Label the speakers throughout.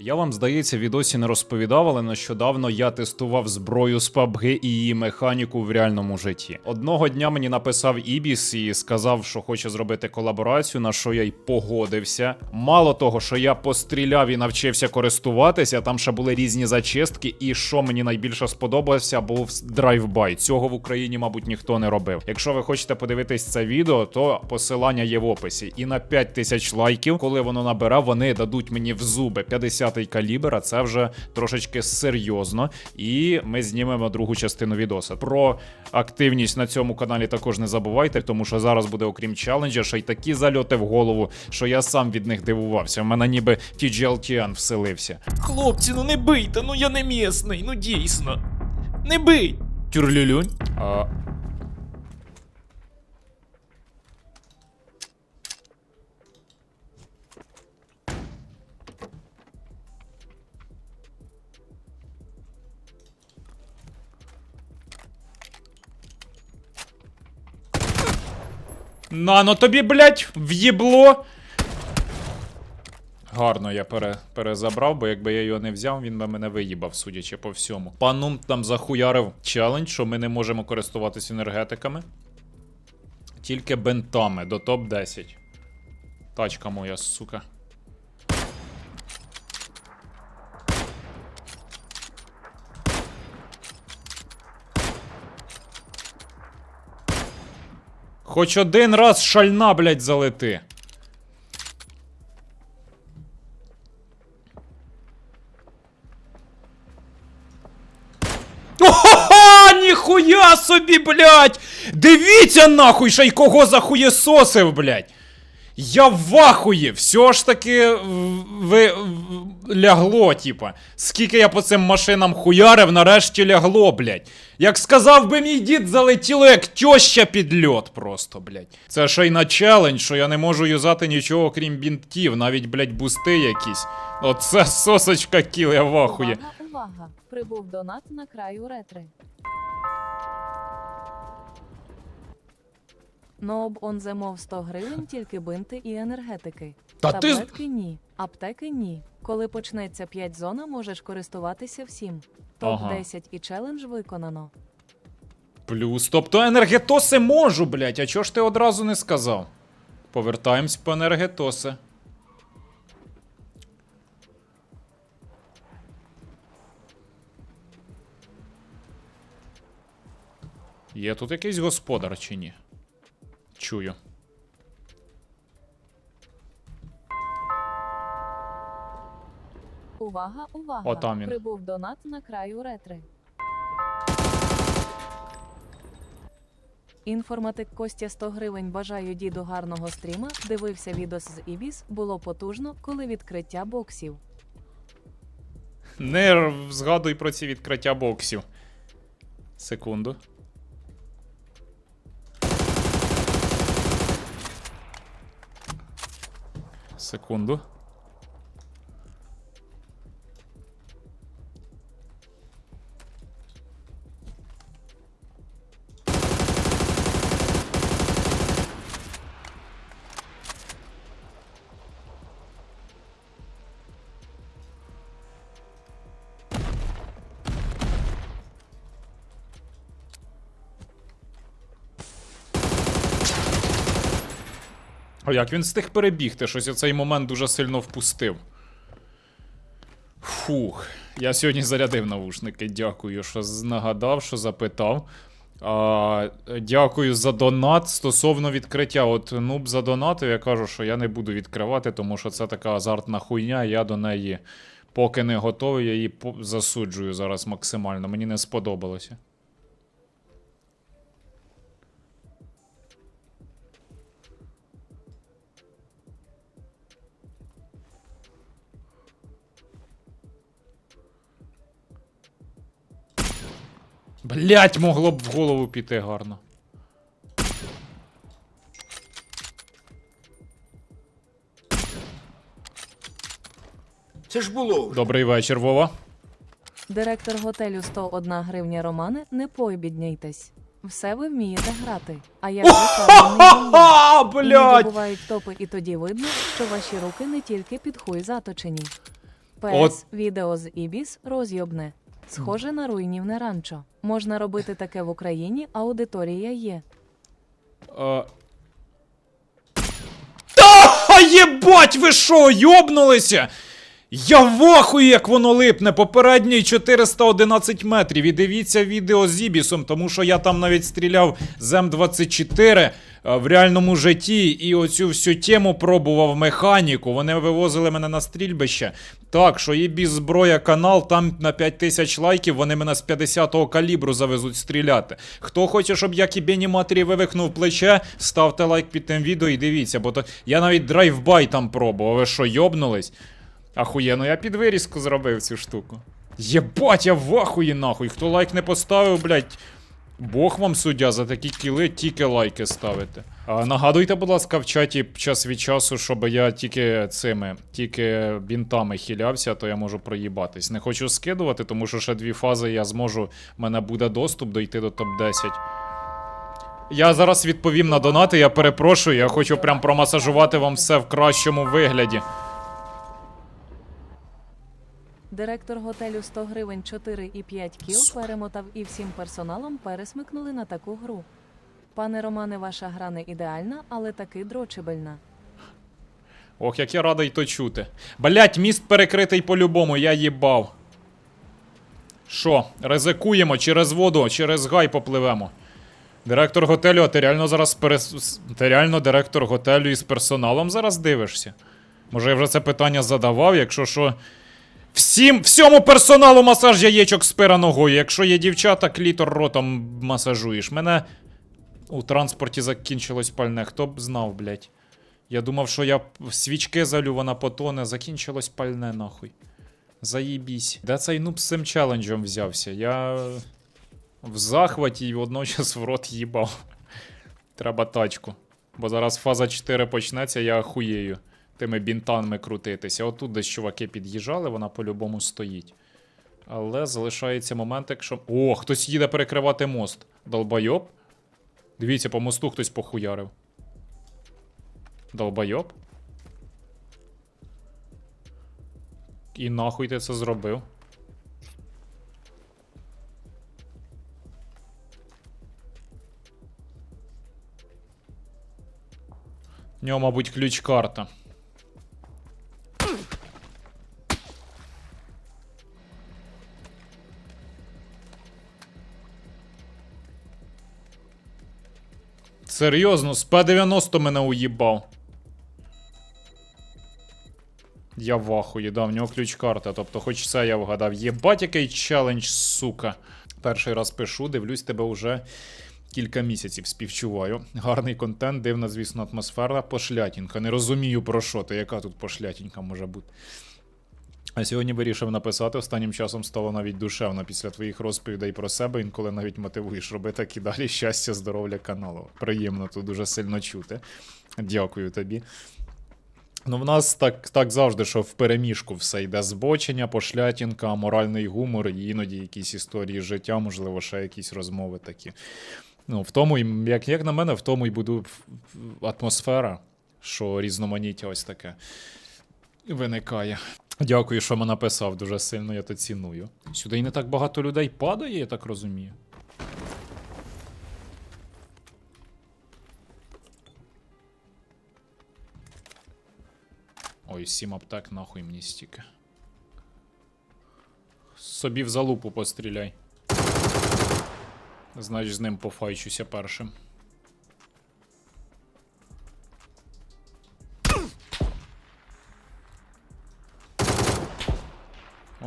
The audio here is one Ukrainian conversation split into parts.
Speaker 1: Я вам, здається, відосі не розповідав, але нещодавно я тестував зброю з PUBG і її механіку в реальному житті. Одного дня мені написав Ібіс і сказав, що хоче зробити колаборацію, на що я й погодився. Мало того, що я постріляв і навчився користуватися, там ще були різні зачистки, і що мені найбільше сподобалося, був драйвбай. Цього в Україні, мабуть, ніхто не робив. Якщо ви хочете подивитись це відео, то посилання є в описі. І на 5 тисяч лайків, коли воно набере, вони дадуть мені в зуби 50-й калібр, а це вже трошечки серйозно. І ми знімемо другу частину відоса. Про активність на цьому каналі також не забувайте, тому що зараз буде, окрім челенджа, ще й такі зальоти в голову, що я сам від них дивувався. В мене ніби TGLTN вселився.
Speaker 2: Хлопці, ну не бийте, ну я не місний, ну дійсно. Не бий! Тюрлюлюнь.
Speaker 1: А... Нано тобі, блять, в'їбло. Гарно я пере, перезабрав, бо якби я його не взяв, він би мене виїбав, судячи по всьому. Панум там захуярив челендж, що ми не можемо користуватися енергетиками. Тільки бентами до топ-10. Тачка моя, сука. Хоч один раз шальна, блядь, залети. Ого, ніхуя собі, блядь! Дивіться нахуй, ще й кого захуєсосив, блядь! Я в вахуї! Все ж таки ви лягло, типа. Скільки я по цим машинам хуярив, нарешті лягло, блядь. Як сказав би мій дід, залетіло як тьоща під льот просто, блядь. Це ще й на челендж, що я не можу юзати нічого, крім бінтів, навіть, блядь, бусти якісь. Оце сосочка кіл, я в ахуї.
Speaker 3: Увага, увага! Прибув донат на краю ретри. Ноб он замов 100 гривень тільки бинти і енергетики.
Speaker 1: Та ти з-
Speaker 3: Таблетки ні, аптеки ні. Коли почнеться 5 зона, можеш користуватися всім. Топ
Speaker 1: Ага.
Speaker 3: 10 і челендж виконано.
Speaker 1: Плюс. Тобто енергетоси можу, блядь, а чого ж ти одразу не сказав? Повертаємось по енергетоси. Є тут якийсь господар чи ні? Чую.
Speaker 3: Увага, увага!
Speaker 1: О, там він.
Speaker 3: Прибув донат на краю ретри. Інформатик Костя 100 гривень. Бажаю діду гарного стріма. Дивився відос з Ібіс. Було потужно, коли відкриття боксів.
Speaker 1: Не згадуй про ці відкриття боксів. Секунду. Секунду. А як він встиг перебігти? Щось я цей момент дуже сильно впустив. Фух. Я сьогодні зарядив навушники. Дякую, що нагадав, що запитав. А, дякую за донат. Стосовно відкриття. От нуб задонатив, я кажу, що я не буду відкривати, тому що це така азартна хуйня. Я до неї поки не готовий, я її засуджую зараз максимально. Мені не сподобалося. Блять, могло б в голову піти гарно.
Speaker 4: Це ж було.
Speaker 1: Добрий вечір, Вова.
Speaker 3: Директор готелю 101 гривня Романе, не пообідняйтесь. Все ви вмієте грати. А як ви Іноді
Speaker 1: блять!
Speaker 3: бувають топи, і тоді видно, що ваші руки не тільки під хуй заточені. ПС
Speaker 1: От.
Speaker 3: відео з Ібіс розйобне. Схоже на руйнівне ранчо. Можна робити таке в Україні, аудиторія є.
Speaker 1: Е... Та єбать, ви що, йобнулися? Я вахую, як воно липне. Попередній 411 метрів. І дивіться відео з Ібісом, тому що я там навіть стріляв з М24 е, в реальному житті і оцю всю тему пробував механіку. Вони вивозили мене на стрільбище. Так, що Ібіс зброя канал, там на 5000 лайків вони мене з 50-го калібру завезуть стріляти. Хто хоче, щоб я кібені матері вивихнув плече, ставте лайк під тим відео і дивіться, бо то я навіть драйвбай там пробував. Ви що, йобнулись? Ахуєнно, я під вирізку зробив цю штуку. Єбать, я в ахуї нахуй. Хто лайк не поставив, блядь. Бог вам суддя, за такі кіли тільки лайки ставите. А нагадуйте, будь ласка, в чаті час від часу, щоб я тільки цими, тільки бінтами хилявся, то я можу проїбатись. Не хочу скидувати, тому що ще дві фази я зможу. в мене буде доступ дойти до топ-10. Я зараз відповім на донати, я перепрошую, я хочу прям промасажувати вам все в кращому вигляді.
Speaker 3: Директор готелю 100 гривень 4 і 5 кіл
Speaker 1: Сука.
Speaker 3: перемотав і всім персоналом пересмикнули на таку гру. Пане Романе, ваша гра не ідеальна, але таки дрочибельна.
Speaker 1: Ох, як я радий то чути. Блять, міст перекритий по-любому, я їбав. Що, ризикуємо через воду, через гай попливемо. Директор готелю, а ти реально зараз перес... Ти реально директор готелю із персоналом зараз дивишся? Може, я вже це питання задавав, якщо що. Всім, всьому персоналу масаж яєчок спира ногою. Якщо є дівчата, клітор ротом масажуєш. Мене у транспорті закінчилось пальне. Хто б знав, блять. Я думав, що я свічки залю, вона потоне, закінчилось пальне нахуй. Заїбісь. Де цей нуб з цим челенджем взявся? Я в захваті і водночас в рот їбав. Треба тачку. Бо зараз фаза 4 почнеться, я охуєю. Тими бінтами крутитися. Отут десь чуваки під'їжджали, вона по-любому стоїть. Але залишається момент, якщо. О, хтось їде перекривати мост. Долбойоб. Дивіться, по мосту хтось похуярив. Долбойоб? І нахуй ти це зробив? В нього, мабуть, ключ-карта. Серйозно, з П-90 мене уїбав. Я в ахуї, да, в нього ключ-карта, тобто хоч це я вгадав. Єбать, який челендж, сука. Перший раз пишу, дивлюсь тебе уже кілька місяців співчуваю. Гарний контент, дивна, звісно, атмосфера, пошлятінка. Не розумію про що, то яка тут пошлятінка може бути. А сьогодні вирішив написати. Останнім часом стало навіть душевно після твоїх розповідей про себе, інколи навіть мотивуєш робити так і далі щастя, здоров'я каналу. Приємно тут дуже сильно чути. Дякую тобі. Ну, в нас так, так завжди, що в переміжку все йде збочення, пошлятінка, моральний гумор, і іноді якісь історії життя, можливо, ще якісь розмови такі. Ну, в тому, як, як на мене, в тому і буду атмосфера, що різноманіття ось таке виникає. Дякую, що мене написав дуже сильно, я то ціную. Сюди і не так багато людей падає, я так розумію. Ой, сім аптек, нахуй мені стільки. Собі в залупу постріляй. Значить, з ним пофайчуся першим.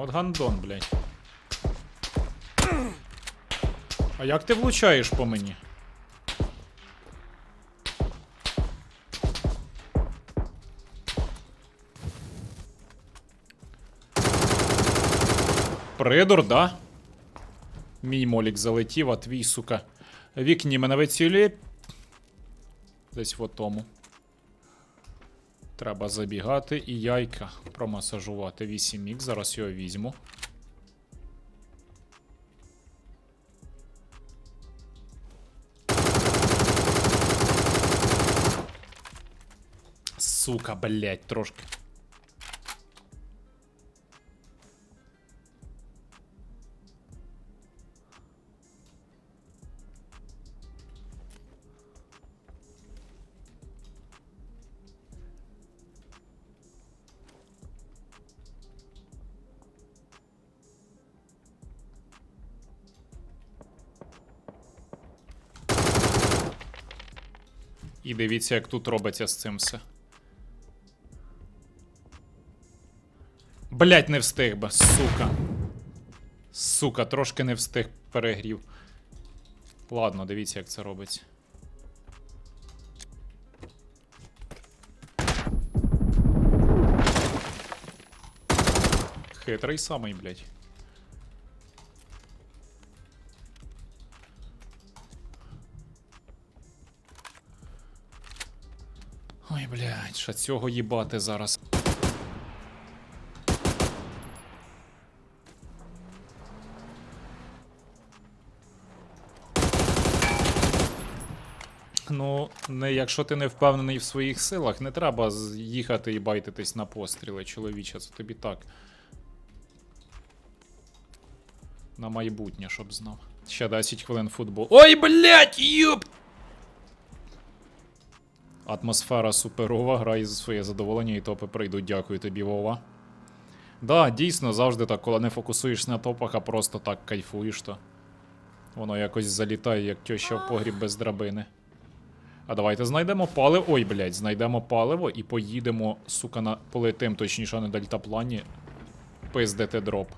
Speaker 1: От гандон, блядь. А як ти влучаєш по мені? Придур, да? Мій молік залетів, а твій, сука. Вікні мене вицілює. Десь в тому. Треба забігати і яйка промасажувати. 8 мік, зараз його візьму. Сука, блять, трошки. Дивіться, як тут робиться з цим все. Блять, не встиг би, сука. Сука, трошки не встиг перегрів. Ладно, дивіться, як це робиться. Хитрий самий, блядь. Ой, блядь, що цього їбати зараз. Ну, не, якщо ти не впевнений в своїх силах, не треба їхати і байтитись на постріли, чоловіче, це тобі так. На майбутнє, щоб знав. Ще 10 хвилин футбол. Ой, блядь, юп! Атмосфера суперова, грай за своє задоволення і топи прийдуть. Дякую тобі, Вова. Да, дійсно, завжди так, коли не фокусуєшся на топах, а просто так кайфуєш, то воно якось залітає, як тьоща в погріб без драбини. А давайте знайдемо паливо. Ой, блядь, знайдемо паливо і поїдемо, сука, на полетим, точніше, на дельтаплані. Пиздити дроп.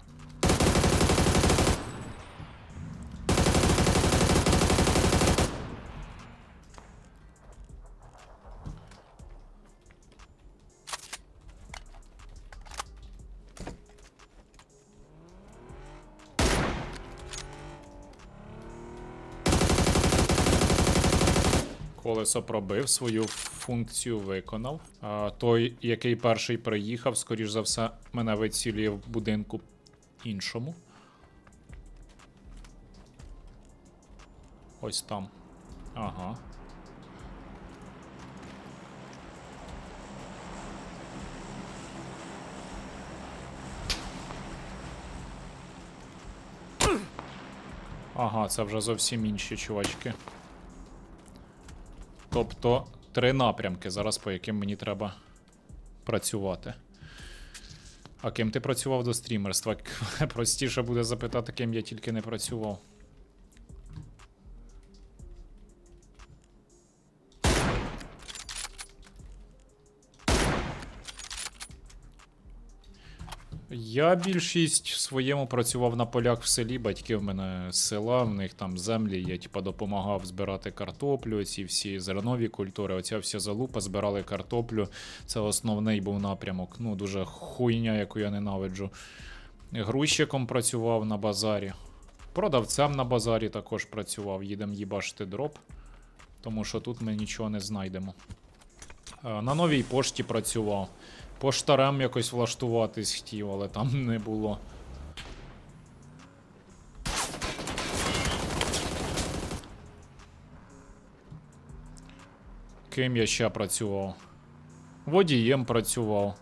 Speaker 1: Колесо пробив, свою функцію виконав. А, той, який перший приїхав, скоріш за все, мене вицілює в будинку іншому. Ось там. Ага. Ага, це вже зовсім інші чувачки. Тобто три напрямки зараз, по яким мені треба працювати. А ким ти працював до стрімерства? Простіше буде запитати, ким я тільки не працював. Я більшість в своєму працював на полях в селі. Батьки в мене з села, в них там землі. Я типа допомагав збирати картоплю, ці всі зернові культури. Оця вся залупа збирали картоплю. Це основний був напрямок. Ну, дуже хуйня, яку я ненавиджу. Грузчиком працював на базарі. Продавцем на базарі також працював. Їдемо їбашити дроп, тому що тут ми нічого не знайдемо. Е, На новій пошті працював. Поштарем якось влаштуватись хотів, але там не було. Ким я ще працював? Водієм працював.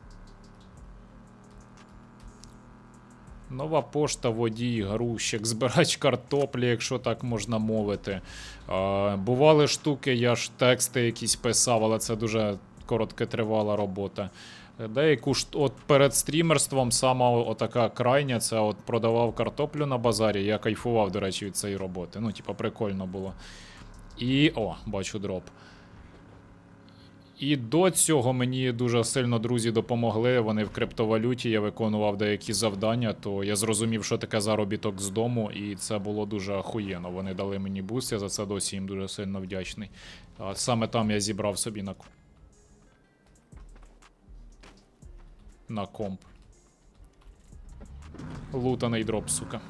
Speaker 1: Нова пошта, водій, грузчик, збирач картоплі, якщо так можна мовити. Е, бували штуки, я ж тексти якісь писав, але це дуже короткотривала робота. Деяку ж от перед стрімерством сама отака крайня, це от продавав картоплю на базарі. Я кайфував, до речі, від цієї роботи. Ну, типа, прикольно було. І. О, бачу дроп. І до цього мені дуже сильно друзі допомогли. Вони в криптовалюті, я виконував деякі завдання, то я зрозумів, що таке заробіток з дому, і це було дуже охуєнно. Вони дали мені буст, я за це досі їм дуже сильно вдячний. Саме там я зібрав собі на на комп. Лутаний дроп, сука.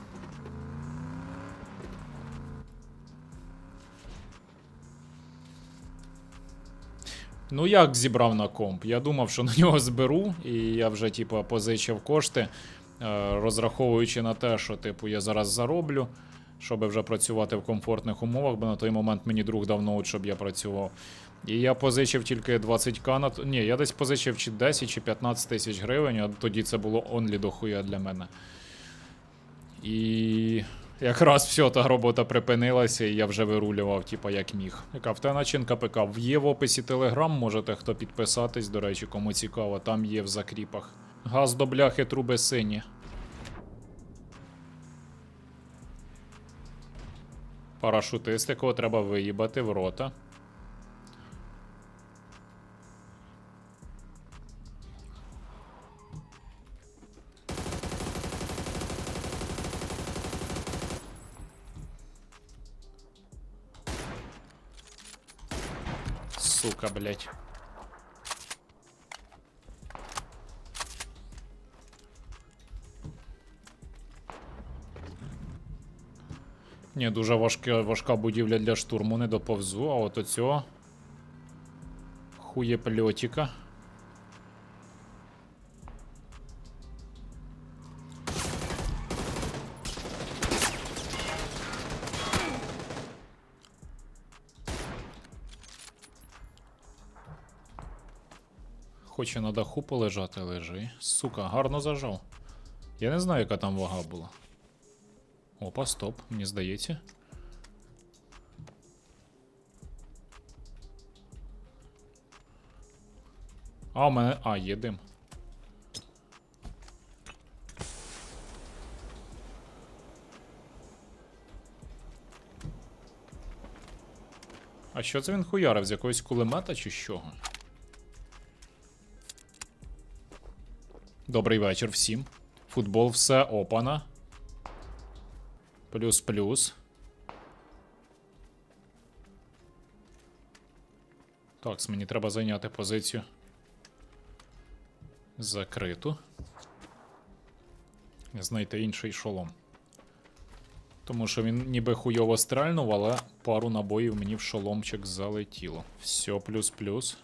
Speaker 1: Ну, як зібрав на комп? Я думав, що на нього зберу, і я вже, типу, позичив кошти, е, розраховуючи на те, що, типу, я зараз зароблю, щоб вже працювати в комфортних умовах, бо на той момент мені друг дав ноут, щоб я працював. І я позичив тільки 20к на. Ні, я десь позичив чи 10 чи 15 тисяч гривень, а тоді це було онлі дохуя для мене. І якраз все, та робота припинилася, і я вже вирулював, типа, як міг. Яка в те начинка ПК. Є в описі Телеграм, можете хто підписатись, до речі, кому цікаво, там є в закріпах. Газ до бляхи, труби сині. Парашутист, якого треба виїбати в рота. Блять. Ні, дуже важка, важка будівля для штурму, не доповзу, а от оцього. Хуєпльотіка. Хоче на даху полежати, лежи. Сука, гарно зажав. Я не знаю, яка там вага була. Опа, стоп, мені здається. А, у мене. А, є дим. А що це він хуярив? З якогось кулемета чи з чого? Добрий вечір всім. Футбол все опана. Плюс-плюс. Так, мені треба зайняти позицію. Закриту. Знайти інший шолом. Тому що він ніби хуйово стрельнув, але пару набоїв мені в шоломчик залетіло. Все, плюс-плюс.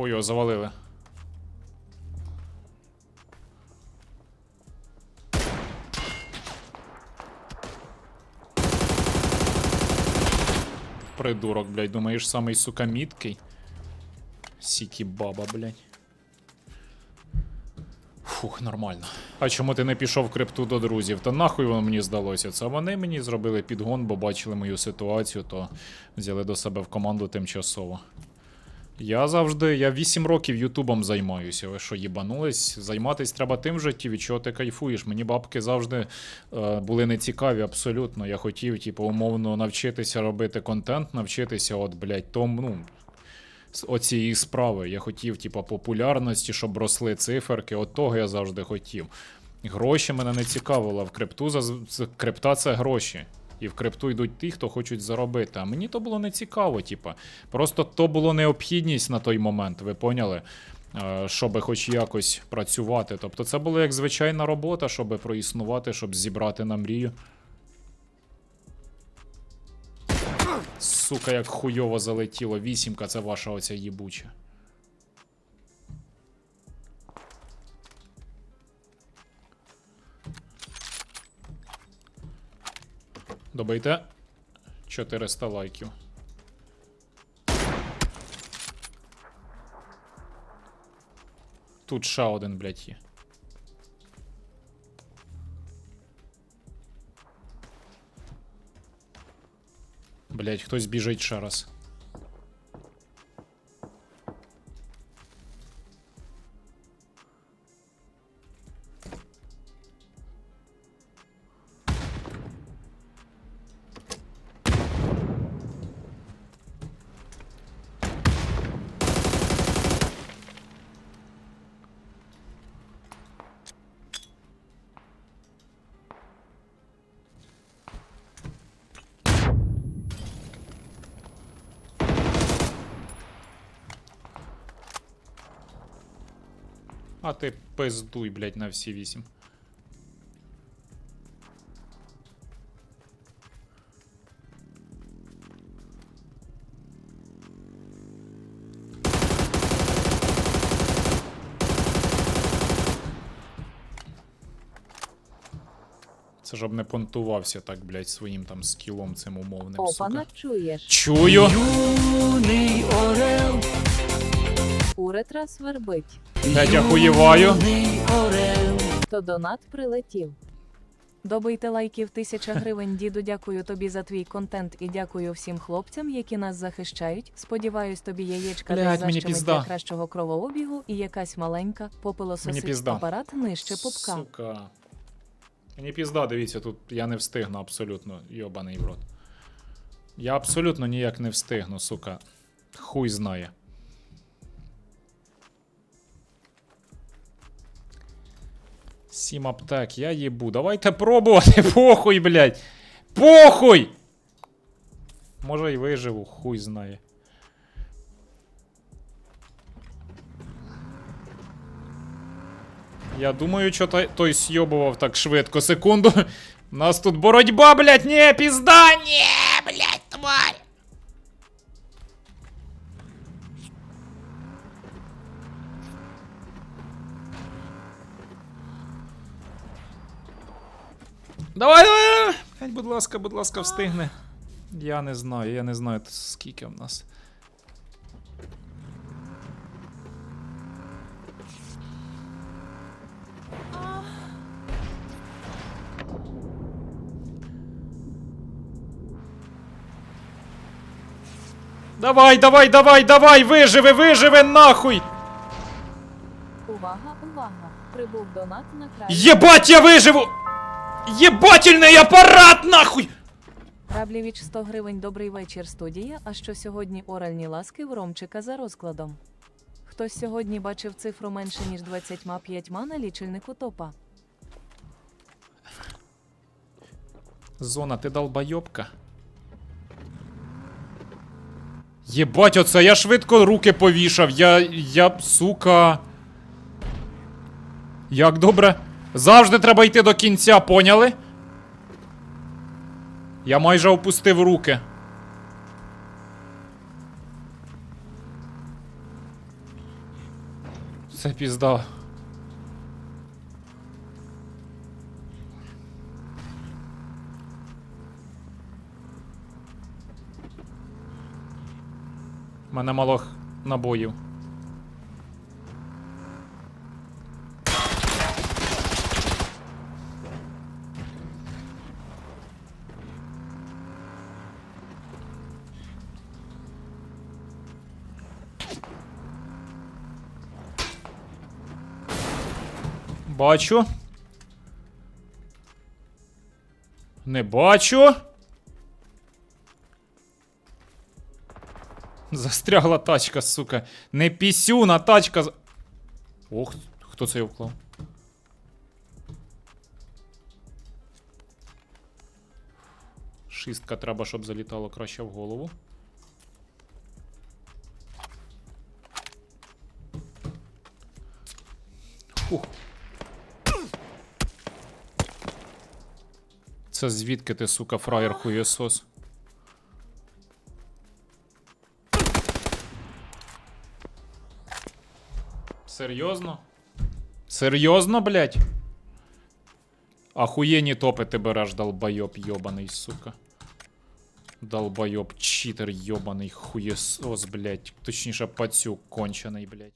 Speaker 1: Ой, його завалили. Придурок, блядь, думаєш, самий сука міткий? Сікі баба, блядь. Фух, нормально. А чому ти не пішов в крипту до друзів? Та нахуй воно мені здалося. Це вони мені зробили підгон, бо бачили мою ситуацію, то взяли до себе в команду тимчасово. Я завжди, я 8 років Ютубом займаюся. Ви що, їбанулись? Займатись треба тим в житті, від чого ти кайфуєш. Мені бабки завжди е, були не цікаві, абсолютно. Я хотів, типу, умовно навчитися робити контент, навчитися, от, блядь, тому, ну. Оцієї справи. Я хотів, типу, популярності, щоб росли циферки. От того я завжди хотів. Гроші мене не цікавило. В крипту заз- з- крипта це гроші. І в крипту йдуть ті, хто хочуть заробити. А мені то було не цікаво, типа. Просто то було необхідність на той момент, ви поняли? Е, Щоб хоч якось працювати. Тобто це було як звичайна робота, щоб проіснувати, щоб зібрати на мрію. Сука, як хуйово залетіло. Вісімка, це ваша оця їбуча. Добийте 400 лайків. Тут ще один, блядь, є. Блядь, хтось біжить ще раз. А ти пиздуй, блядь, на всі вісім. Це ж об не понтувався так, блядь, своїм там скілом цим умовним,
Speaker 3: Опана
Speaker 1: сука.
Speaker 3: чуєш.
Speaker 1: Чую!
Speaker 3: Уретра свербить.
Speaker 1: Блядь, охуєваю.
Speaker 3: То донат прилетів. Добийте лайків тисяча гривень, діду. Дякую тобі за твій контент і дякую всім хлопцям, які нас захищають. Сподіваюсь, тобі яєчка
Speaker 1: Блядь,
Speaker 3: десь
Speaker 1: мені пізда.
Speaker 3: для кращого кровообігу і якась маленька попилососить апарат нижче пупка.
Speaker 1: Сука. Мені пізда, дивіться, тут я не встигну абсолютно, йобаний в рот. Я абсолютно ніяк не встигну, сука. Хуй знає. Сім аптек, я їбу. Давайте пробувати, похуй, блядь. Похуй! Може й виживу, хуй знає. Я думаю, що той, той сйобував так швидко. Секунду. У нас тут боротьба, блядь, не, пізда, не, Давай, давай, давай. Будь ласка, будь ласка, встигни. Я не знаю, я не знаю, скільки в нас. Давай, давай, давай, давай, виживи, виживи, нахуй!
Speaker 3: Увага, увага! Прибув донат на край.
Speaker 1: Єбать, я виживу! Єбательний апарат, нахуй!
Speaker 3: Раблівіч 100 гривень. Добрий вечір, студія. А що сьогодні оральні ласки в Ромчика за розкладом? Хтось сьогодні бачив цифру менше ніж 25 на лічильнику топа.
Speaker 1: Зона, ти долбойобка. Єбать, оце я швидко руки повішав. Я. я. сука. Як добре. Завжди треба йти до кінця, поняли? Я майже опустив руки. Це пізда. Мене мало набоїв. Бачу. Не бачу. Застрягла тачка, сука. Не пісюна тачка. Ох, хто це його вклав? Шістка треба, щоб залітало краще в голову. Фух. Це звідки ти, сука, фраєр хуєсос? Серйозно? Серйозно, блядь? Ахуєнні топи ти береш, долбойоб йобаний, сука. Долбойоб, читер йобаний хуєсос, блядь. Точніше, пацюк кончений, блядь.